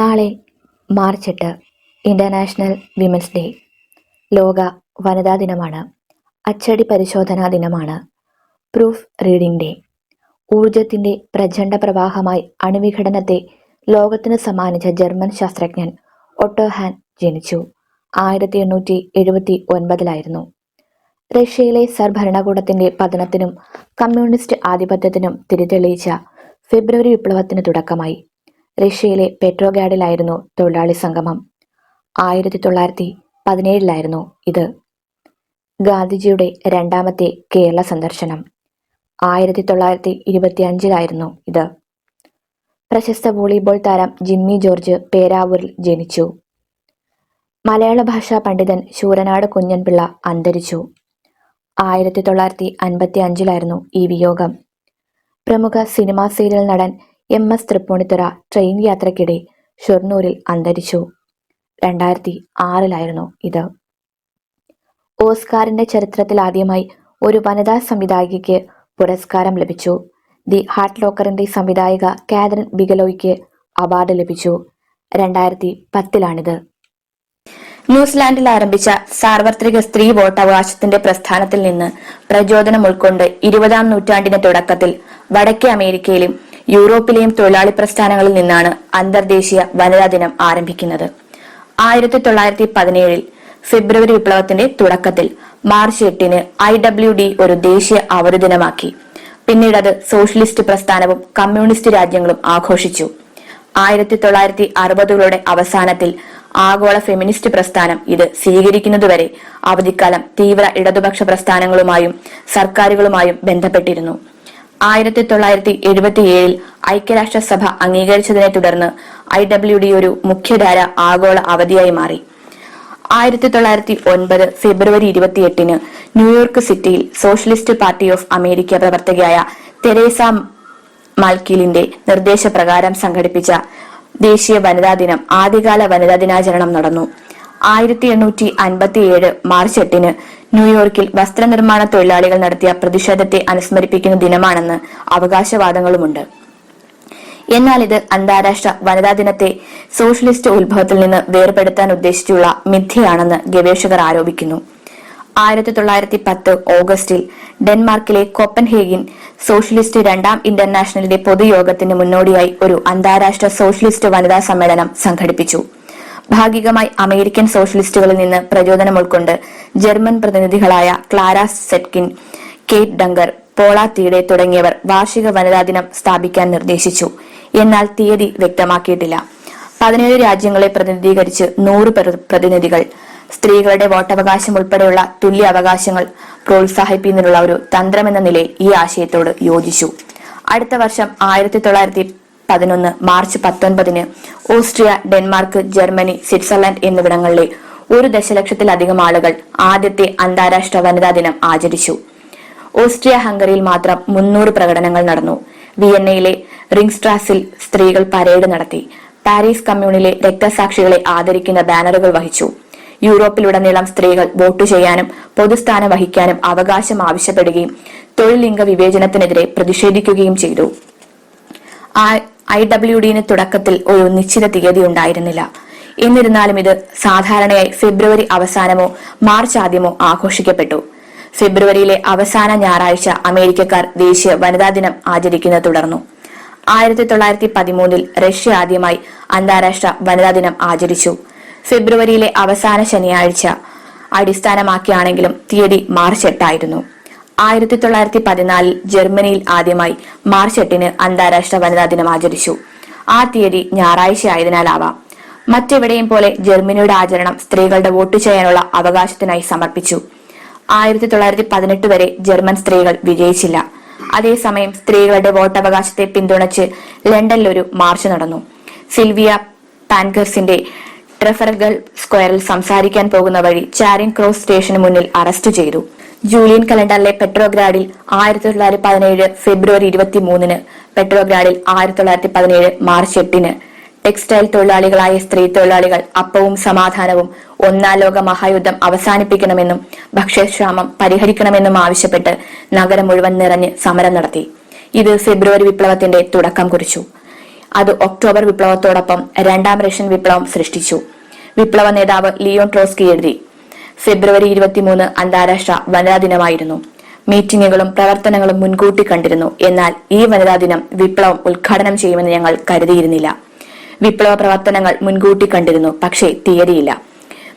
നാളെ മാർച്ച് എട്ട് international women's day. ലോക വനിതാ ദിനമാണ്. അച്ചടി പരിശോധനാ ദിനമാണ്. Proof reading day. ഊർജത്തിന്റെ പ്രചണ്ഡ പ്രവാഹമായി അണുവിഘടനത്തെ ലോകത്തിന് സമ്മാനിച്ച ജർമ്മൻ ശാസ്ത്രജ്ഞൻ ഒട്ടോഹാൻ ജനിച്ചു. ആയിരത്തി എണ്ണൂറ്റി എഴുപത്തി ഒൻപതിലായിരുന്നു റഷ്യയിലെ സർ ഭരണകൂടത്തിന്റെ പതനത്തിനും കമ്മ്യൂണിസ്റ്റ് ആധിപത്യത്തിനും തിരിതെളിയിച്ച ഫെബ്രുവരി വിപ്ലവത്തിന് തുടക്കമായി. റഷ്യയിലെ പെട്രോഗാഡിലായിരുന്നു തൊഴിലാളി സംഗമം. ആയിരത്തി തൊള്ളായിരത്തി പതിനേഴിലായിരുന്നു ഇത്. ഗാന്ധിജിയുടെ രണ്ടാമത്തെ കേരള സന്ദർശനം. ആയിരത്തി തൊള്ളായിരത്തി ഇരുപത്തി അഞ്ചിലായിരുന്നു ഇത്. പ്രശസ്ത വോളിബോൾ താരം ജിമ്മി ജോർജ് പേരാവൂരിൽ ജനിച്ചു. മലയാള ഭാഷാ പണ്ഡിതൻ ശൂരനാട് കുഞ്ഞൻപിള്ള അന്തരിച്ചു. ആയിരത്തി തൊള്ളായിരത്തി അൻപത്തി അഞ്ചിലായിരുന്നു ഈ വിയോഗം. പ്രമുഖ സിനിമാ സീരിയൽ നടൻ എം എസ് തൃപ്പൂണിത്തുറ ട്രെയിൻ യാത്രക്കിടെ ഷൊർണൂരിൽ അന്തരിച്ചു. രണ്ടായിരത്തി ആറിലായിരുന്നു ഇത്. ഓസ്കാറിന്റെ ചരിത്രത്തിൽ ആദ്യമായി ഒരു വനിതാ സംവിധായികയ്ക്ക് പുരസ്കാരം ലഭിച്ചു. ദി ഹാർട്ട് ലോക്കറിന്റെ സംവിധായിക കാതറിൻ ബിഗലോയ്ക്ക് അവാർഡ് ലഭിച്ചു. രണ്ടായിരത്തി പത്തിലാണിത്. ന്യൂസിലാൻഡിൽ ആരംഭിച്ച സാർവത്രിക സ്ത്രീ വോട്ടവകാശത്തിന്റെ പ്രസ്ഥാനത്തിൽ നിന്ന് പ്രചോദനം ഉൾക്കൊണ്ട് ഇരുപതാം നൂറ്റാണ്ടിന്റെ തുടക്കത്തിൽ വടക്കേ അമേരിക്കയിലും യൂറോപ്പിലെയും തൊഴിലാളി പ്രസ്ഥാനങ്ങളിൽ നിന്നാണ് അന്തർദേശീയ വനിതാ ദിനം ആരംഭിക്കുന്നത്. ആയിരത്തി തൊള്ളായിരത്തി പതിനേഴിൽ ഫെബ്രുവരി വിപ്ലവത്തിന്റെ തുടക്കത്തിൽ മാർച്ച് എട്ടിന് ഐ ഡബ്ല്യു ഡി ഒരു ദേശീയ അവധി ദിനമാക്കി. പിന്നീട് അത് സോഷ്യലിസ്റ്റ് പ്രസ്ഥാനവും കമ്മ്യൂണിസ്റ്റ് രാജ്യങ്ങളും ആഘോഷിച്ചു. ആയിരത്തി തൊള്ളായിരത്തി അറുപതുകളുടെ അവസാനത്തിൽ ആഗോള ഫെമിനിസ്റ്റ് പ്രസ്ഥാനം ഇത് സ്വീകരിക്കുന്നതുവരെ അവധിക്കാലം തീവ്ര ഇടതുപക്ഷ പ്രസ്ഥാനങ്ങളുമായും സർക്കാരുകളുമായും ബന്ധപ്പെട്ടിരുന്നു. ആയിരത്തി തൊള്ളായിരത്തി എഴുപത്തിയേഴിൽ ഐക്യരാഷ്ട്രസഭ അംഗീകരിച്ചതിനെ തുടർന്ന് ഐ ഡബ്ല്യു ഡി ഒരു മുഖ്യധാര ആഗോള അവധിയായി മാറി. ആയിരത്തി തൊള്ളായിരത്തി ഒൻപത് ഫെബ്രുവരി ഇരുപത്തിയെട്ടിന് ന്യൂയോർക്ക് സിറ്റിയിൽ സോഷ്യലിസ്റ്റ് പാർട്ടി ഓഫ് അമേരിക്ക പ്രവർത്തകയായ തെരേസ മാൽക്കീലിന്റെ നിർദ്ദേശപ്രകാരം സംഘടിപ്പിച്ച ദേശീയ വനിതാ ദിനം ആദ്യകാല വനിതാ ദിനാചരണം നടന്നു. ആയിരത്തി എണ്ണൂറ്റി അൻപത്തിയേഴ് മാർച്ച് എട്ടിന് ന്യൂയോർക്കിൽ വസ്ത്രനിർമ്മാണ തൊഴിലാളികൾ നടത്തിയ പ്രതിഷേധത്തെ അനുസ്മരിപ്പിക്കുന്ന ദിനമാണെന്ന് അവകാശവാദങ്ങളുമുണ്ട്. എന്നാൽ ഇത് അന്താരാഷ്ട്ര വനിതാ ദിനത്തെ സോഷ്യലിസ്റ്റ് ഉത്ഭവത്തിൽ നിന്ന് വേർപെടുത്താൻ ഉദ്ദേശിച്ചുള്ള മിഥ്യയാണെന്ന് ഗവേഷകർ ആരോപിക്കുന്നു. ആയിരത്തി തൊള്ളായിരത്തി പത്ത് ഓഗസ്റ്റിൽ ഡെൻമാർക്കിലെ കോപ്പൻഹേഗിൻ സോഷ്യലിസ്റ്റ് രണ്ടാം ഇന്റർനാഷണലിന്റെ പൊതുയോഗത്തിന് മുന്നോടിയായി ഒരു അന്താരാഷ്ട്ര സോഷ്യലിസ്റ്റ് വനിതാ സമ്മേളനം സംഘടിപ്പിച്ചു. ഭാഗികമായി അമേരിക്കൻ സോഷ്യലിസ്റ്റുകളിൽ നിന്ന് പ്രചോദനം ഉൾക്കൊണ്ട് ജർമ്മൻ പ്രതിനിധികളായ ക്ലാര സെറ്റ്കിൻ കേറ്റ് ഡങ്കർ പോള തീടെ തുടങ്ങിയവർ വാർഷിക വനിതാ ദിനം സ്ഥാപിക്കാൻ നിർദ്ദേശിച്ചു. എന്നാൽ തീയതി വ്യക്തമാക്കിയിട്ടില്ല. പതിനേഴ് രാജ്യങ്ങളെ പ്രതിനിധീകരിച്ച് നൂറ് പ്ര- പ്രതിനിധികൾ സ്ത്രീകളുടെ വോട്ടവകാശം ഉൾപ്പെടെയുള്ള തുല്യ അവകാശങ്ങൾ പ്രോത്സാഹിപ്പിക്കുന്നതിനുള്ള ഒരു തന്ത്രമെന്ന നിലയിൽ ഈ ആശയത്തോട് യോജിച്ചു. അടുത്ത വർഷം ആയിരത്തി തൊള്ളായിരത്തി പതിനൊന്ന് മാർച്ച് പത്തൊൻപതിന് ഓസ്ട്രിയ ഡെൻമാർക്ക് ജർമ്മനി സ്വിറ്റ്സർലൻഡ് എന്നിവിടങ്ങളിലെ ഒരു ദശലക്ഷത്തിലധികം ആളുകൾ ആദ്യത്തെ അന്താരാഷ്ട്ര വനിതാ ദിനം ആചരിച്ചു. ഓസ്ട്രിയ ഹംഗറിയിൽ മാത്രം മുന്നൂറ് പ്രകടനങ്ങൾ നടന്നു. വിയന്നയിലെ റിംഗ്സ്ട്രാസിൽ സ്ത്രീകൾ പരേഡ് നടത്തി. പാരീസ് കമ്മ്യൂണിലെ രക്തസാക്ഷികളെ ആദരിക്കുന്ന ബാനറുകൾ വഹിച്ചു. യൂറോപ്പിലുടനീളം സ്ത്രീകൾ വോട്ട് ചെയ്യാനും പൊതുസ്ഥാനം വഹിക്കാനും അവകാശം ആവശ്യപ്പെടുകയും തൊഴിൽ ലിംഗ വിവേചനത്തിനെതിരെ പ്രതിഷേധിക്കുകയും ചെയ്തു. ഐ ഡബ്ല്യു ഡിന് തുടക്കത്തിൽ ഒരു നിശ്ചിത തീയതി ഉണ്ടായിരുന്നില്ല. എന്നിരുന്നാലും ഇത് സാധാരണയായി ഫെബ്രുവരി അവസാനമോ മാർച്ച് ആദ്യമോ ആഘോഷിക്കപ്പെട്ടു. ഫെബ്രുവരിയിലെ അവസാന ഞായറാഴ്ച അമേരിക്കക്കാർ ദേശീയ വനിതാ ദിനം ആചരിക്കുന്നത് തുടർന്നു. ആയിരത്തി തൊള്ളായിരത്തി പതിമൂന്നിൽ റഷ്യ ആദ്യമായി അന്താരാഷ്ട്ര വനിതാ ദിനം ആചരിച്ചു. ഫെബ്രുവരിയിലെ അവസാന ശനിയാഴ്ച അടിസ്ഥാനമാക്കിയാണെങ്കിലും തീയതി മാർച്ച് എട്ടായിരുന്നു. ആയിരത്തി തൊള്ളായിരത്തി പതിനാലിൽ ജർമ്മനിയിൽ ആദ്യമായി മാർച്ച് എട്ടിന് അന്താരാഷ്ട്ര വനിതാ ദിനം ആചരിച്ചു. ആ തീയതി ഞായറാഴ്ച ആയതിനാലാവാം. മറ്റെവിടെയും പോലെ ജർമ്മനിയുടെ ആചരണം സ്ത്രീകളുടെ വോട്ട് ചെയ്യാനുള്ള അവകാശത്തിനായി സമർപ്പിച്ചു. ആയിരത്തി തൊള്ളായിരത്തി പതിനെട്ട് വരെ ജർമ്മൻ സ്ത്രീകൾ വിജയിച്ചില്ല. അതേസമയം സ്ത്രീകളുടെ വോട്ടവകാശത്തെ പിന്തുണച്ച് ലണ്ടനിൽ ഒരു മാർച്ച് നടന്നു. സിൽവിയ പാൻകേഴ്സിന്റെ ട്രെഫറഗൽ സ്ക്വയറിൽ സംസാരിക്കാൻ പോകുന്ന വഴി ചാരിൻ ക്രോസ് സ്റ്റേഷന് മുന്നിൽ അറസ്റ്റ് ചെയ്തു. ജൂലിയൻ കലണ്ടറിലെ പെട്രോഗ്രാഡിൽ ആയിരത്തി തൊള്ളായിരത്തി പതിനേഴ് ഫെബ്രുവരി ഇരുപത്തി മൂന്നിന് പെട്രോഗ്രാഡിൽ ആയിരത്തി തൊള്ളായിരത്തി പതിനേഴ് മാർച്ച് എട്ടിന്. ടെക്സ്റ്റൈൽ തൊഴിലാളികളായ സ്ത്രീ തൊഴിലാളികൾ അപ്പവും സമാധാനവും ഒന്നാം ലോക മഹായുദ്ധം അവസാനിപ്പിക്കണമെന്നും ഭക്ഷ്യക്ഷാമം പരിഹരിക്കണമെന്നും ആവശ്യപ്പെട്ട് നഗരം മുഴുവൻ നിറഞ്ഞ് സമരം നടത്തി. ഇത് ഫെബ്രുവരി വിപ്ലവത്തിന്റെ തുടക്കം കുറിച്ചു. അത് ഒക്ടോബർ വിപ്ലവത്തോടൊപ്പം രണ്ടാം റഷ്യൻ വിപ്ലവം സൃഷ്ടിച്ചു. വിപ്ലവ നേതാവ് ലിയോൺ ട്രോസ്കി എഴുതി. ഫെബ്രുവരി ഇരുപത്തിമൂന്ന് അന്താരാഷ്ട്ര വനിതാ ദിനമായിരുന്നു. മീറ്റിംഗുകളും പ്രവർത്തനങ്ങളും മുൻകൂട്ടി കണ്ടിരുന്നു. എന്നാൽ ഈ വനിതാ ദിനം വിപ്ലവം ഉദ്ഘാടനം ചെയ്യുമെന്ന് ഞങ്ങൾ കരുതിയിരുന്നില്ല. വിപ്ലവ പ്രവർത്തനങ്ങൾ മുൻകൂട്ടി കണ്ടിരുന്നു പക്ഷേ തീയതിയില്ല.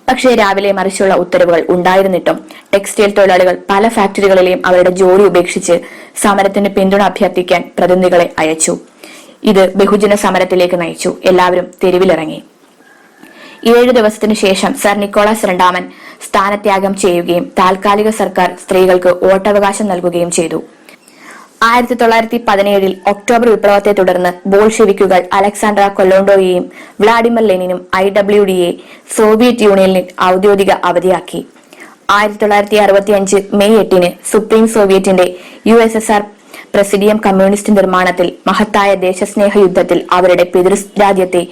പക്ഷേ രാവിലെ മറിച്ചുള്ള ഉത്തരവുകൾ ഉണ്ടായിരുന്നിട്ടും ടെക്സ്റ്റൈൽ തൊഴിലാളികൾ പല ഫാക്ടറികളിലെയും അവരുടെ ജോലി ഉപേക്ഷിച്ച് സമരത്തിന് പിന്തുണ അഭ്യർത്ഥിക്കാൻ പ്രതിനിധികളെ അയച്ചു. ഇത് ബഹുജന സമരത്തിലേക്ക് നയിച്ചു. എല്ലാവരും തെരുവിലിറങ്ങി. ഏഴു ദിവസത്തിനു ശേഷം സർ നിക്കോളാസ് രണ്ടാമൻ സ്ഥാനത്യാഗം ചെയ്യുകയും താൽക്കാലിക സർക്കാർ സ്ത്രീകൾക്ക് വോട്ടവകാശം നൽകുകയും ചെയ്തു. ആയിരത്തി തൊള്ളായിരത്തി പതിനേഴിൽ ഒക്ടോബർ വിപ്ലവത്തെ തുടർന്ന് ബോൾഷെവിക്കുകൾ അലക്സാണ്ട്ര കൊലോണ്ടോയെയും വ്ളാഡിമിർ ലെനിനും ഐ ഡബ്ല്യു ഡിയെ സോവിയറ്റ് യൂണിയനിൽ ഔദ്യോഗിക അവധിയാക്കി. ആയിരത്തി തൊള്ളായിരത്തി അറുപത്തി അഞ്ച് മെയ് എട്ടിന് supreme സോവിയറ്റിന്റെ U S S R presidium communist നിർമ്മാണത്തിൽ മഹത്തായ ദേശസ്നേഹ യുദ്ധത്തിൽ അവരുടെ പിതൃരാജ്യത്തെ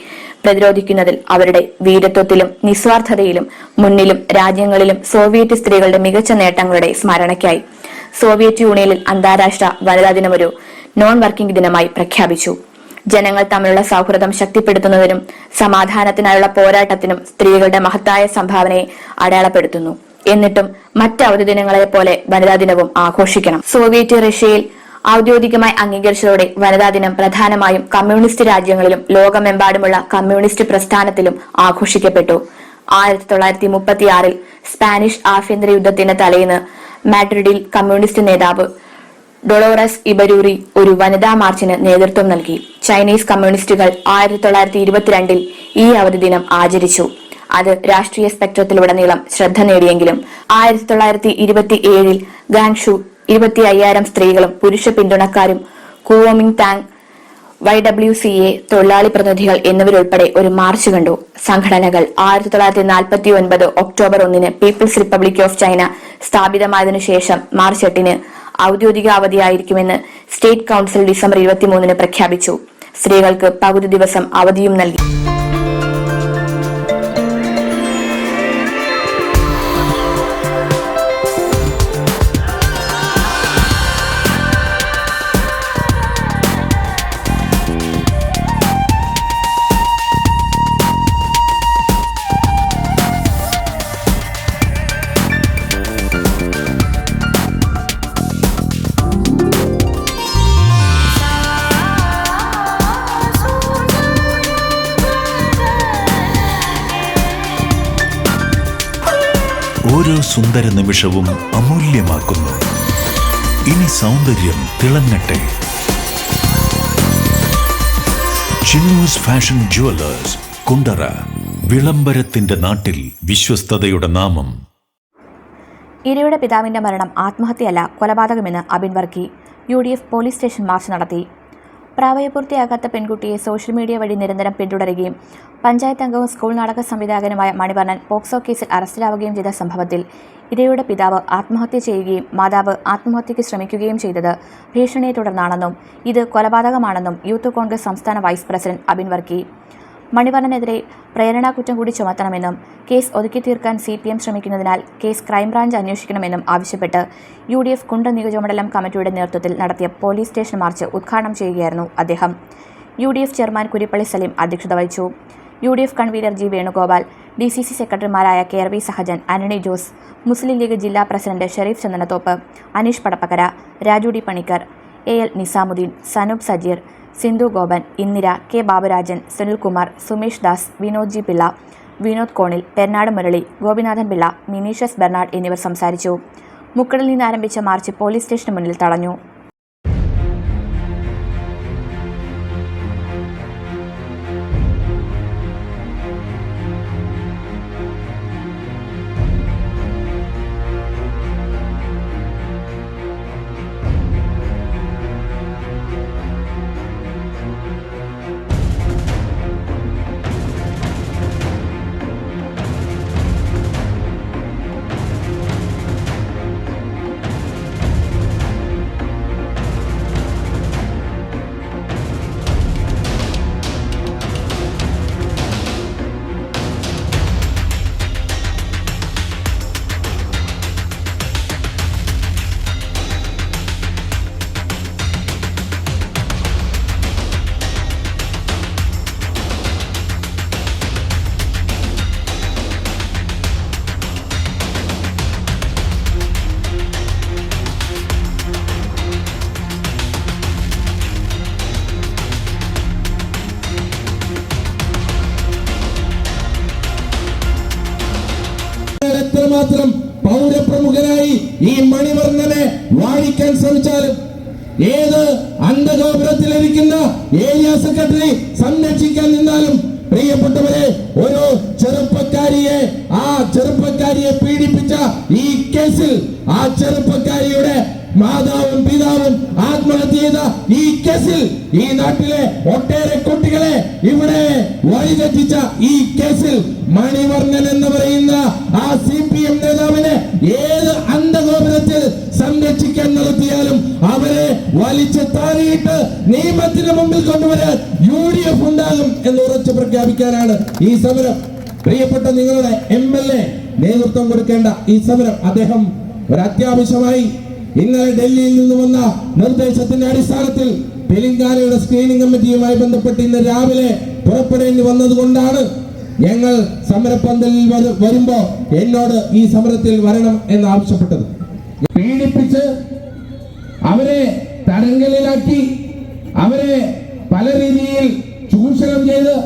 പ്രതിരോധിക്കുന്നതിൽ അവരുടെ വീരത്വത്തിലും നിസ്വാർത്ഥതയിലും മുന്നിലും രാജ്യങ്ങളിലും സോവിയറ്റ് സ്ത്രീകളുടെ മികച്ച നേട്ടങ്ങളുടെ സ്മരണയ്ക്കായി. സോവിയറ്റ് യൂണിയനിൽ അന്താരാഷ്ട്ര വനിതാ ദിനം ഒരു നോൺ വർക്കിംഗ് ദിനമായി പ്രഖ്യാപിച്ചു. ജനങ്ങൾ തമ്മിലുള്ള സൗഹൃദം ശക്തിപ്പെടുത്തുന്നതിനും സമാധാനത്തിനായുള്ള പോരാട്ടത്തിനും സ്ത്രീകളുടെ മഹത്തായ സംഭാവനയെ അടയാളപ്പെടുത്തുന്നു. എന്നിട്ടും മറ്റ് അവധി ദിനങ്ങളെ പോലെ വനിതാ ദിനവും ആഘോഷിക്കണം. സോവിയറ്റ് റഷ്യയിൽ ഔദ്യോഗികമായി അംഗീകരിച്ചതോടെ വനിതാ ദിനം പ്രധാനമായും കമ്മ്യൂണിസ്റ്റ് രാജ്യങ്ങളിലും ലോകമെമ്പാടുമുള്ള കമ്മ്യൂണിസ്റ്റ് പ്രസ്ഥാനത്തിലും ആഘോഷിക്കപ്പെട്ടു. ആയിരത്തി തൊള്ളായിരത്തി മുപ്പത്തിയാറിൽ സ്പാനിഷ് ആഭ്യന്തര യുദ്ധത്തിന്റെ തലേന്ന് മാഡ്രിഡിൽ കമ്മ്യൂണിസ്റ്റ് നേതാവ് ഡൊളോറസ് ഇബരൂറി ഒരു വനിതാ മാർച്ചിന് നേതൃത്വം നൽകി. ചൈനീസ് കമ്മ്യൂണിസ്റ്റുകൾ ആയിരത്തി തൊള്ളായിരത്തി ഇരുപത്തിരണ്ടിൽ ഈ അവധി ദിനം ആചരിച്ചു. അത് രാഷ്ട്രീയ സ്പെക്ട്രത്തിലുടനീളം ശ്രദ്ധ നേടിയെങ്കിലും ആയിരത്തി തൊള്ളായിരത്തി ഇരുപത്തി ഏഴിൽ ഗാങ്ഷു ഇരുപത്തി അയ്യായിരം സ്ത്രീകളും പുരുഷ പിന്തുണക്കാരും Kuomintang Y W C A തൊഴിലാളി പ്രതിനിധികൾ എന്നിവരുൾപ്പെടെ ഒരു മാർച്ച് കണ്ടു. സംഘടനകൾ ആയിരത്തി തൊള്ളായിരത്തി നാൽപ്പത്തി ഒൻപത് ഒക്ടോബർ ഒന്നിന് പീപ്പിൾസ് റിപ്പബ്ലിക് ഓഫ് ചൈന സ്ഥാപിതമായതിനു ശേഷം മാർച്ച് എട്ടിന് ഔദ്യോഗിക അവധിയായിരിക്കുമെന്ന് സ്റ്റേറ്റ് കൌൺസിൽ ഡിസംബർ ഇരുപത്തിമൂന്നിന് പ്രഖ്യാപിച്ചു. സ്ത്രീകൾക്ക് പകുതി ദിവസം അവധിയും നൽകി. നിമിഷവും അമൂല്യമാക്കുന്നു. ഇനി സൗന്ദര്യം തിളങ്ങട്ടെ. ചിന്നൂസ് ഫാഷൻ ജുവലേഴ്സ് കുണ്ടറ വിളംബരത്തിന്റെ നാട്ടിൽ വിശ്വസ്തതയുടെ നാമം. ഇരയുടെ പിതാവിന്റെ മരണം ആത്മഹത്യയല്ല കൊലപാതകമെന്ന് Abin Varkey U D F police station march നടത്തി. പ്രാവയപൂർത്തിയാകാത്ത പെൺകുട്ടിയെ സോഷ്യൽ മീഡിയ വഴി നിരന്തരം പിന്തുടരുകയും പഞ്ചായത്ത് അംഗവും സ്കൂൾ നാടക സംവിധായകനുമായ മണിവർണൻ പോക്സോ കേസിൽ അറസ്റ്റിലാവുകയും ചെയ്ത സംഭവത്തിൽ ഇരയുടെ പിതാവ് ആത്മഹത്യ ചെയ്യുകയും മാതാവ് ആത്മഹത്യയ്ക്ക് ശ്രമിക്കുകയും ചെയ്തത് ഭീഷണിയെ തുടർന്നാണെന്നും ഇത് കൊലപാതകമാണെന്നും യൂത്ത് കോൺഗ്രസ് സംസ്ഥാന വൈസ് പ്രസിഡന്റ് അബിൻ വർക്കി. മണിവർണനെതിരെ പ്രേരണാ കുറ്റം കൂടി ചുമത്തണമെന്നും കേസ് ഒതുക്കി തീർക്കാൻ സി പി എം ശ്രമിക്കുന്നതിനാൽ കേസ് ക്രൈംബ്രാഞ്ച് അന്വേഷിക്കണമെന്നും ആവശ്യപ്പെട്ട് യു ഡി എഫ് കുണ്ട നിയോജകമണ്ഡലം കമ്മിറ്റിയുടെ നേതൃത്വത്തിൽ നടത്തിയ പോലീസ് സ്റ്റേഷൻ മാർച്ച് ഉദ്ഘാടനം ചെയ്യുകയായിരുന്നു അദ്ദേഹം. U D F chairman Kurippally Saleem അധ്യക്ഷത വഹിച്ചു. U D F convener G Venugopal D C C സെക്രട്ടറിമാരായ K R V Sahajan Antony Jose Muslim League ജില്ലാ president Sherif Chandanathoppu Aneesh Padappakkara Raju D Panicker A L Nizamuddin Sanoop Sajeer Sindhu Gopan Indira K Baburajan Sunilkumar Sumesh Das Vinod G Pillai Vinod Konil Perunnad Murali Gopinathan Pillai മിനീഷസ് Bernard എന്നിവർ സംസാരിച്ചു. മുക്കടിൽ നിന്ന് ആരംഭിച്ച March police സ്റ്റേഷന് മുന്നിൽ തടഞ്ഞു ശ്രമിച്ചാലും ഏത് അന്ധഗോപുരത്തിലിരിക്കുന്ന area secretary സംരക്ഷിക്കാൻ നിന്നാലും പ്രിയപ്പെട്ടവരെ ഒരു ചെറുപ്പക്കാരിയെ ആ ചെറുപ്പക്കാരിയെ പീഡിപ്പിച്ച ഈ കേസിൽ ആ ചെറുപ്പക്കാരിയുടെ മാതാവും പിതാവും ആത്മഹത്യ ചെയ്ത ഈ കേസിൽ ഈ നാട്ടിലെ ഒട്ടേറെ കുട്ടികളെ ഇവിടെ വഴിതെറ്റിച്ച ഈ കേസിൽ മണിവർണൻ എന്ന് പറയുന്ന ആ സി പി എം നേതാവിനെ ഏത് അന്ധഗോപുരത്തിൽ സംരക്ഷിക്കാൻ നടത്തിയാലും അവരെ വലിച്ചു താഴെയിട്ട് നിയമത്തിന് മുമ്പിൽ കൊണ്ടുവരാൻ യു ഡി എഫ് ഉണ്ടാകും എന്ന് ഉറച്ചു പ്രഖ്യാപിക്കാനാണ് ഈ സമരം. പ്രിയപ്പെട്ട നിങ്ങളുടെ എം എൽ എ നേതൃത്വം കൊടുക്കേണ്ട ഈ സമരം അദ്ദേഹം ഒരു അത്യാവശ്യമായി ഇന്നലെ ഡൽഹിയിൽ നിന്ന് വന്ന നിർദ്ദേശത്തിന്റെ അടിസ്ഥാനത്തിൽ തെലങ്കാനയുടെ സ്ക്രീനിംഗ് കമ്മിറ്റിയുമായി ബന്ധപ്പെട്ട് ഇന്ന് രാവിലെ പുറപ്പെടേണ്ടി വന്നതുകൊണ്ടാണ് ഞങ്ങൾ സമരപ്പന്തലിൽ വരു- വരുമ്പോ എന്നോട് ഈ സമരത്തിൽ വരണം എന്ന് ആവശ്യപ്പെട്ടത്. പീഡിപ്പിച്ച് അവരെ തരങ്കലിലാക്കി അവരെ പല രീതിയിൽ ചൂഷണം ചെയ്ത്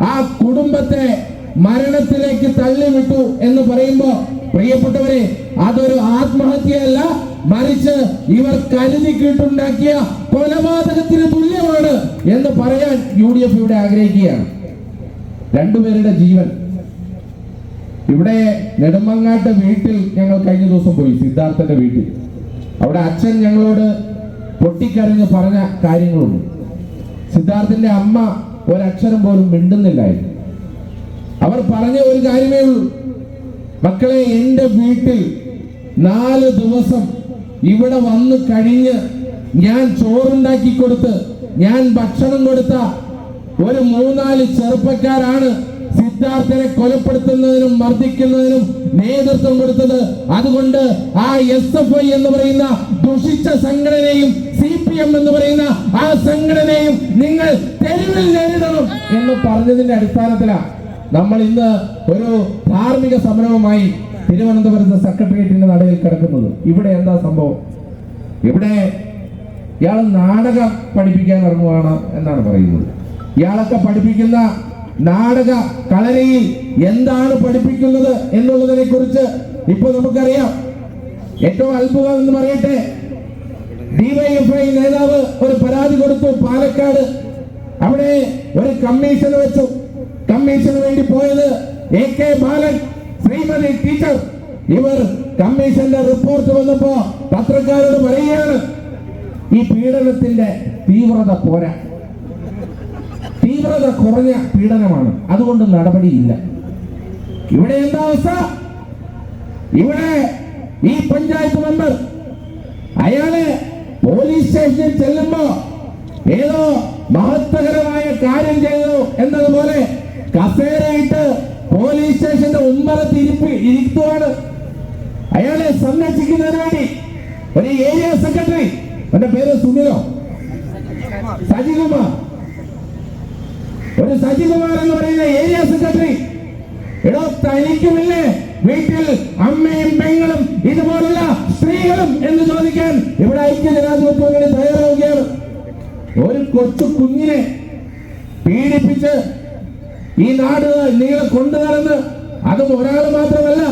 ആ കുടുംബത്തെ മരണത്തിലേക്ക് തള്ളിവിട്ടു എന്ന് പറയുമ്പോ പ്രിയപ്പെട്ടവരെ അതൊരു ആത്മഹത്യയല്ല. മറിച്ച് ഇവർ കരുതി കിട്ടുണ്ടാക്കിയ കൊലപാതകത്തിന് തുല്യമാണ് എന്ന് പറയാൻ യു ഡി എഫ് ഇവിടെ ആഗ്രഹിക്കുകയാണ്. രണ്ടുപേരുടെ ജീവൻ. ഇവിടെ നെടുമങ്ങാട്ട് വീട്ടിൽ ഞങ്ങൾ കഴിഞ്ഞ ദിവസം പോയി സിദ്ധാർത്ഥന്റെ വീട്ടിൽ. അവിടെ അച്ഛൻ ഞങ്ങളോട് പൊട്ടിക്കരഞ്ഞ് പറഞ്ഞ കാര്യങ്ങളുണ്ട്. സിദ്ധാർത്ഥന്റെ അമ്മ ഒരക്ഷരം പോലും മിണ്ടുന്നില്ലായിരുന്നു. അവർ പറഞ്ഞ ഒരു കാര്യമേ ഉള്ളൂ. മക്കളെ എന്റെ വീട്ടിൽ നാല് ദിവസം ഇവിടെ വന്ന് കഴിഞ്ഞ് ഞാൻ ചോറുണ്ടാക്കി കൊടുത്ത് ഞാൻ ഭക്ഷണം കൊടുത്ത ഒരു മൂന്നാൽ ചെറുപ്പക്കാരാണ് സിദ്ധാർത്ഥനെ കൊലപ്പെടുത്തുന്നതിനും മർദ്ദിക്കുന്നതിനും നേതൃത്വം കൊടുത്തത്. അതുകൊണ്ട് ആ എസ് എഫ് ഐ എന്ന് പറയുന്ന ദുഷിച്ച സംഘടനയും സി പി എം എന്ന് പറയുന്ന ആ സംഘടനയും നിങ്ങൾ തെരുവിൽ നേരിടണം എന്ന് പറഞ്ഞതിന്റെ അടിസ്ഥാനത്തിലാണ് നമ്മൾ ഇന്ന് ഒരു ധാർമ്മിക സമരവുമായി തിരുവനന്തപുരത്ത് സെക്രട്ടേറിയറ്റിന്റെ നടയിൽ കിടക്കുന്നത്. ഇവിടെ എന്താ സംഭവം? ഇവിടെ ഇയാൾ നാടകം പഠിപ്പിക്കാൻ ഇറങ്ങുവാണ് എന്നാണ് പറയുന്നത്. ഇയാളൊക്കെ പഠിപ്പിക്കുന്ന നാടക കളരിയിൽ എന്താണ് പഠിപ്പിക്കുന്നത് എന്നുള്ളതിനെ കുറിച്ച് ഇപ്പൊ നമുക്കറിയാം. ഏറ്റവും അത്ഭുതം എന്ന് പറയട്ടെ. ഡിവൈഎഫ്ഐ നേതാവ് ഒരു പരാതി കൊടുത്തു പാലക്കാട്. അവിടെ ഒരു കമ്മീഷൻ വെച്ചു. കമ്മീഷന് വേണ്ടി പോയത് A K Balan Sreemathi teacher. ഇവർ കമ്മീഷന്റെ റിപ്പോർട്ട് വന്നപ്പോ പത്രക്കാരോട് പറയുകയാണ് ഈ പീഡനത്തിന്റെ തീവ്രത പോരാ. തീവ്രത കുറഞ്ഞ പീഡനമാണ്. അതുകൊണ്ട് നടപടിയില്ല. ഇവിടെ എന്താ അവസ്ഥ? ഇവിടെ ഈ പഞ്ചായത്ത് മെമ്പർ അയാൾ പോലീസ് സ്റ്റേഷനിൽ ചെല്ലുമ്പോ ഏതോ മഹത്വകരമായ കാര്യം ചെയ്തു എന്നതുപോലെ കസേരയിട്ട് പോലീസ് സ്റ്റേഷന്റെ ഉമ്മറത്ത് ഇരിപ്പ് ഇരിക്കുവാണ്. അയാളെ സംരക്ഷിക്കുന്നതിന് വേണ്ടി ഒരു ഏരിയ സെക്രട്ടറി എന്റെ പേര് സുനിലോ. സജികുമാർ. ഒരു സജികുമാർ എന്ന് പറയുന്ന ഏരിയ സെക്രട്ടറി. എടോ തനിക്കുമില്ലേ വീട്ടിൽ അമ്മയും പെങ്ങളും ഇതുപോലുള്ള സ്ത്രീകളും എന്ന് ചോദിക്കാൻ ഇവിടെ ഐക്യ ജനാധിപത്യ തയ്യാറാവുകയാണ്. ഒരു കൊച്ചു കുഞ്ഞിനെ പീഡിപ്പിച്ച് ഈ നാട് നീളെ കൊണ്ടു നടന്ന് അതും ഒരാൾ മാത്രമല്ല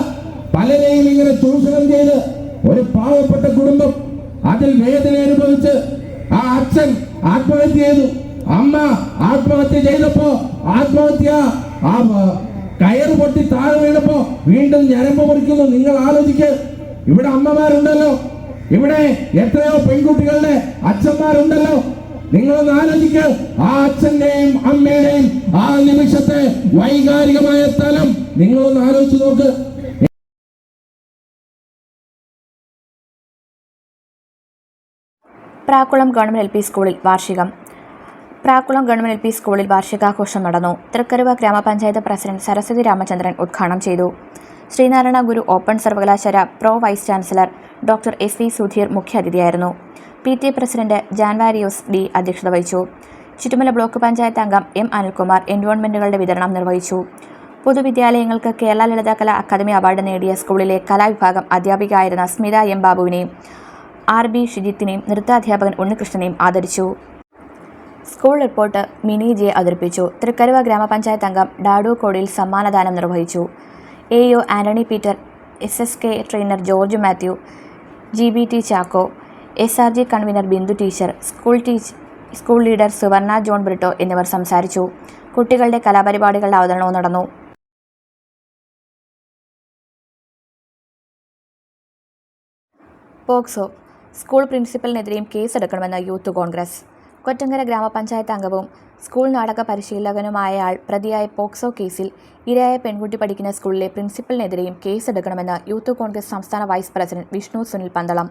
പലരെയും ഇങ്ങനെ ചൂഷണം ചെയ്ത് ഒരു പാവപ്പെട്ട കുടുംബം അതിൽ വേദന അനുഭവിച്ച് ആ അച്ഛൻ ആത്മഹത്യ ചെയ്തു. അമ്മ ആത്മഹത്യ ചെയ്തപ്പോ ആത്മഹത്യ. ആ കയറ് പൊട്ടി താഴെ വീണപ്പോ വീണ്ടും ഞരമ്പ് മുറിക്കുന്നു. നിങ്ങൾ ആലോചിക്ക്. ഇവിടെ അമ്മമാരുണ്ടല്ലോ. ഇവിടെ എത്രയോ പെൺകുട്ടികളുടെ അച്ഛന്മാരുണ്ടല്ലോ. നിങ്ങളൊന്ന് ആലോചിക്ക്. ആ അച്ഛന്റെയും അമ്മയുടെയും ആ നിമിഷത്തെ വൈകാരികമായ തലം നിങ്ങളൊന്ന് ആലോചിച്ച് നോക്ക്. പ്രാക്കുളം ഗവൺമെന്റ് എൽ പി സ്കൂളിൽ വാർഷികം. പ്രാക്കുളം ഗവൺമെന്റ് എൽ പി സ്കൂളിൽ വാർഷികാഘോഷം നടന്നു. തൃക്കരുവ ഗ്രാമപഞ്ചായത്ത് പ്രസിഡന്റ് സരസ്വതി രാമചന്ദ്രൻ ഉദ്ഘാടനം ചെയ്തു. ശ്രീനാരായണ ഗുരു ഓപ്പൺ സർവകലാശാല pro vice chancellor doctor S V Sudheer മുഖ്യാതിഥിയായിരുന്നു. P T president Januarios D അധ്യക്ഷത വഹിച്ചു. ചുറ്റുമല ബ്ലോക്ക് പഞ്ചായത്ത് അംഗം എം അനിൽകുമാർ എൻവോൺമെന്റുകളുടെ വിതരണം നിർവഹിച്ചു. പൊതുവിദ്യാലയങ്ങൾക്ക് കേരള ലളിതകലാ അക്കാദമി അവാർഡ് നേടിയ സ്കൂളിലെ കലാവിഭാഗം അധ്യാപികയായിരുന്ന സ്മിത എം ബാബുവിനെയും ആർ ബി ഷിജിത്തിനെയും നൃത്താധ്യാപകൻ ഉണ്ണികൃഷ്ണനെയും ആദരിച്ചു. സ്കൂൾ റിപ്പോർട്ട് മിനി ജെ അവതരിപ്പിച്ചു. തൃക്കരുവ ഗ്രാമപഞ്ചായത്ത് അംഗം ഡാഡു കോടിയിൽ സമ്മാനദാനം നിർവഹിച്ചു. A O Antony Peter S S K trainer George Mathew G B T Chacko S R G convener Bindu teacher school teach school leader Suvarna John Britto എന്നിവർ സംസാരിച്ചു. കുട്ടികളുടെ കലാപരിപാടികളുടെ അവതരണവും നടന്നു. പോക്സോ സ്കൂൾ പ്രിൻസിപ്പലിനെതിരെയും കേസെടുക്കണമെന്ന് യൂത്ത് കോൺഗ്രസ്. കൊറ്റങ്കര ഗ്രാമപഞ്ചായത്ത് അംഗവും സ്കൂൾ നാടക പരിശീലകനുമായയാൾ പ്രതിയായ പോക്സോ കേസിൽ ഇരയായ പെൺകുട്ടി പഠിക്കുന്ന സ്കൂളിലെ പ്രിൻസിപ്പലിനെതിരെയും കേസെടുക്കണമെന്ന് യൂത്ത് കോൺഗ്രസ് സംസ്ഥാന വൈസ് പ്രസിഡന്റ് വിഷ്ണു സുനിൽ പന്തളം.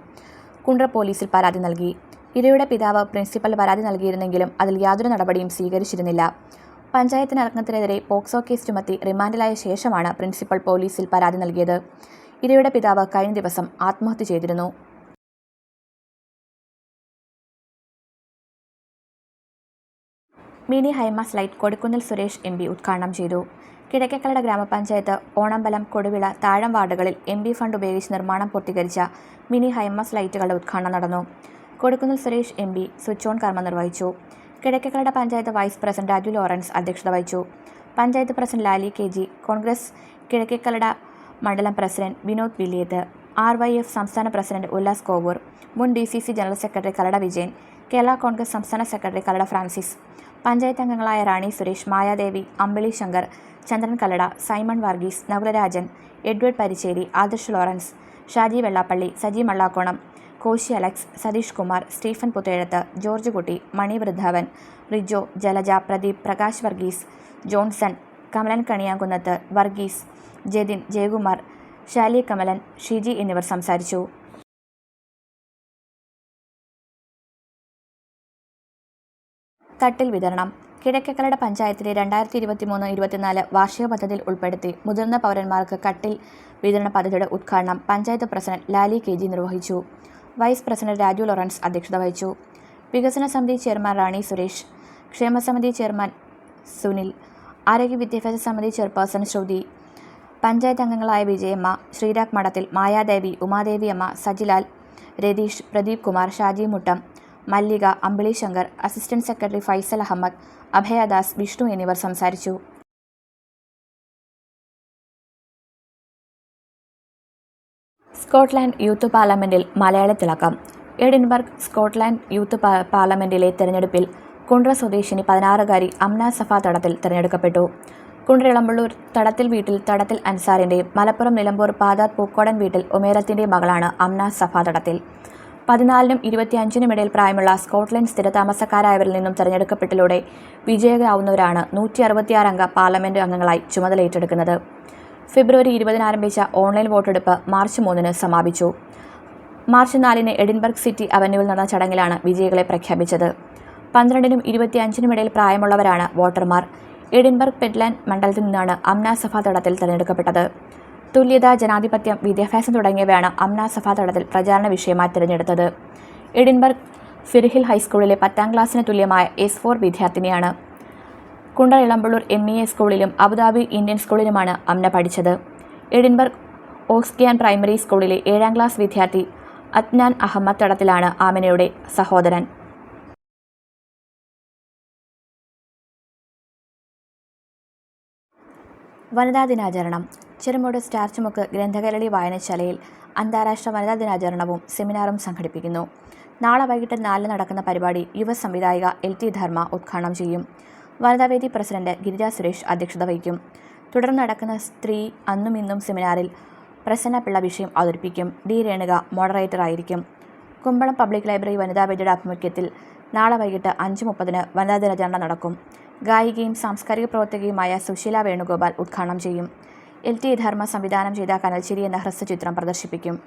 കുണ്ട്ര പോലീസിൽ പരാതി നൽകി. ഇരയുടെ പിതാവ് പ്രിൻസിപ്പൽ പരാതി നൽകിയിരുന്നെങ്കിലും അതിൽ യാതൊരു നടപടിയും സ്വീകരിച്ചിരുന്നില്ല. പഞ്ചായത്തിന് അംഗത്തിനെതിരെ പോക്സോ കേസ് ചുമത്തി റിമാൻഡിലായ ശേഷമാണ് പ്രിൻസിപ്പൽ പോലീസിൽ പരാതി നൽകിയത്. ഇരയുടെ പിതാവ് കഴിഞ്ഞ ദിവസം ആത്മഹത്യ ചെയ്തിരുന്നു. Mini high mast light Kodikunnil Suresh M P ഉദ്ഘാടനം ചെയ്തു. കിഴക്കേക്കലട ഗ്രാമപഞ്ചായത്ത് ഓണമ്പലം കൊടുവിള താഴം വാർഡുകളിൽ എം പി ഫണ്ട് ഉപയോഗിച്ച് നിർമ്മാണം പൂർത്തീകരിച്ച മിനി ഹൈമാസ് ലൈറ്റുകളുടെ ഉദ്ഘാടനം നടന്നു. Kodikunnil Suresh M P switch on കർമ്മം നിർവഹിച്ചു. Kizhakkekallada panchayat vice president Raju Lawrence അധ്യക്ഷത വഹിച്ചു. Panchayat president Lali K G Congress Kizhakkekallada മണ്ഡലം president Vinod Villiyath R Y F സംസ്ഥാന പ്രസിഡന്റ് ഉല്ലാസ് കോവൂർ മുൻ D C C general secretary Kallada Vijayan Kerala Congress സംസ്ഥാന secretary Kallada Francis panchayat അംഗങ്ങളായ Rani Suresh Mayadevi Ambili Shankar Chandran Kallada Simon Varghese Nakularajan Edward Paricheri Adarsh Lawrence Shaji Vellappally Saji Mallakkonam Koshy Alex Satheesh Kumar Stephen Puthezhath George Kutty Mani വൃദ്ധവൻ Rijo Jalaja Pradeep Prakash Varghese Johnson Kamalan കണിയാങ്കുന്നത്ത് Varghese Jathin Jayakumar Shali Kamalan Shiji എന്നിവർ സംസാരിച്ചു. തട്ടിൽ വിതരണം. കിഴക്കേക്കലട പഞ്ചായത്തിലെ രണ്ടായിരത്തി ഇരുപത്തി മൂന്ന് ഇരുപത്തിനാല് വാർഷിക പദ്ധതിയിൽ ഉൾപ്പെടുത്തി മുതിർന്ന പൗരന്മാർക്ക് കട്ടിൽ വിതരണ പദ്ധതിയുടെ ഉദ്ഘാടനം panchayat president Lali K G നിർവഹിച്ചു. വൈസ് പ്രസിഡന്റ് രാജു ലോറൻസ് അധ്യക്ഷത വഹിച്ചു. വികസന സമിതി ചെയർമാൻ റാണി സുരേഷ് ക്ഷേമസമിതി ചെയർമാൻ സുനിൽ ആരോഗ്യ വിദ്യാഭ്യാസ സമിതി ചെയർപേഴ്സൺ ശ്രുതി പഞ്ചായത്ത് അംഗങ്ങളായ വിജയമ്മ ശ്രീരാഗ് മഠത്തിൽ മായാദേവി ഉമാദേവി അമ്മ സജിലാൽ രതീഷ് പ്രദീപ് കുമാർ ഷാജി മുട്ടം മല്ലിക അമ്പിളി ശങ്കർ അസിസ്റ്റന്റ് സെക്രട്ടറി ഫൈസൽ അഹമ്മദ് അഭയദാസ് വിഷ്ണു എന്നിവർ സംസാരിച്ചു. സ്കോട്ട്ലാൻഡ് യൂത്ത് പാർലമെന്റിൽ മലയാള തിളക്കം. എഡിൻബർഗ് സ്കോട്ട്ലാൻഡ് യൂത്ത് പാർലമെന്റിലെ തെരഞ്ഞെടുപ്പിൽ കുണ്ട്ര സ്വദേശിനി പതിനാറുകാരി അംന സഫ തടത്തിൽ തിരഞ്ഞെടുക്കപ്പെട്ടു. കുണ്ട്ര ഇളമ്പള്ളൂർ തടത്തിൽ വീട്ടിൽ തടത്തിൽ അൻസാറിന്റെയും മലപ്പുറം നിലമ്പൂർ പാതാർ പൂക്കോടൻ വീട്ടിൽ ഉമേരത്തിന്റെയും മകളാണ് അംന സഫ തടത്തിൽ. പതിനാലിനും ഇരുപത്തിയഞ്ചിനും ഇടയിൽ പ്രായമുള്ള സ്കോട്ട്ലൻഡ് സ്ഥിരതാമസക്കാരായവരിൽ നിന്നും തെരഞ്ഞെടുക്കപ്പെട്ടിലൂടെ വിജയികളാവുന്നവരാണ് നൂറ്റി അംഗ പാർലമെന്റ് അംഗങ്ങളായി ചുമതലയേറ്റെടുക്കുന്നത്. ഫെബ്രുവരി ഇരുപതിന് ആരംഭിച്ച ഓൺലൈൻ വോട്ടെടുപ്പ് മാർച്ച് മൂന്നിന് സമാപിച്ചു. മാർച്ച് നാലിന് എഡിൻബർഗ് സിറ്റി അവന്യൂവിൽ നടന്ന ചടങ്ങിലാണ് വിജയികളെ പ്രഖ്യാപിച്ചത്. പന്ത്രണ്ടിനും ഇരുപത്തിയഞ്ചിനും ഇടയിൽ പ്രായമുള്ളവരാണ് വോട്ടർമാർ. എഡിൻബർഗ് പെഡ്ലാൻഡ് മണ്ഡലത്തിൽ നിന്നാണ് അംന സഭ തടത്തിൽ തിരഞ്ഞെടുക്കപ്പെട്ടത്. തുല്യത ജനാധിപത്യം വിദ്യാഭ്യാസം തുടങ്ങിയവയാണ് അമ്ന സഭ തടത്തിൽ പ്രചാരണ വിഷയമായി തിരഞ്ഞെടുത്തത്. എഡിൻബർഗ് ഫിർഹിൽ ഹൈസ്കൂളിലെ പത്താം ക്ലാസ്സിന് തുല്യമായ എസ് ഫോർ വിദ്യാർത്ഥിനിയാണ്. കുണ്ട ഇളമ്പള്ളൂർ എം ഇ എ സ്കൂളിലും അബുദാബി ഇന്ത്യൻ സ്കൂളിലുമാണ് അമ്ന പഠിച്ചത്. എഡിൻബർഗ് ഓക്സ്കിയാൻ പ്രൈമറി സ്കൂളിലെ ഏഴാം ക്ലാസ് വിദ്യാർത്ഥി അദ്നാൻ അഹമ്മദ് തടത്തിലാണ് ആമിനയുടെ സഹോദരൻ. വനിതാ ദിനാചരണം. ചെറുമൂട് സ്റ്റാർ ചുമക്ക് ഗ്രന്ഥകരളി വായനശാലയിൽ അന്താരാഷ്ട്ര വനിതാ ദിനാചരണവും സെമിനാറും സംഘടിപ്പിക്കുന്നു. നാളെ വൈകിട്ട് നാലിന് നടക്കുന്ന പരിപാടി യുവ സംവിധായിക എൽ ടി ധർമ്മ ഉദ്ഘാടനം ചെയ്യും. വനിതാവേദി പ്രസിഡന്റ് ഗിരിജ സുരേഷ് അധ്യക്ഷത വഹിക്കും. തുടർന്ന് നടക്കുന്ന സ്ത്രീ അന്നും ഇന്നും സെമിനാറിൽ പ്രസന്ന പിള്ള വിഷയം അവതരിപ്പിക്കും. ഡി രേണുക മോഡറേറ്റർ ആയിരിക്കും. കുമ്പളം പബ്ലിക് ലൈബ്രറി വനിതാവേദിയുടെ ആഭിമുഖ്യത്തിൽ നാളെ വൈകിട്ട് അഞ്ച് മുപ്പതിന് വനിതാ ദിനാചരണം നടക്കും. ഗായികയും സാംസ്കാരിക പ്രവർത്തകയുമായ സുശീല വേണുഗോപാൽ ഉദ്ഘാടനം ചെയ്യും. എൽ ടി ധർമ്മ സംവിധാനം ചെയ്ത കനൽച്ചിരി എന്ന ഹ്രസ്വചിത്രം പ്രദർശിപ്പിക്കും.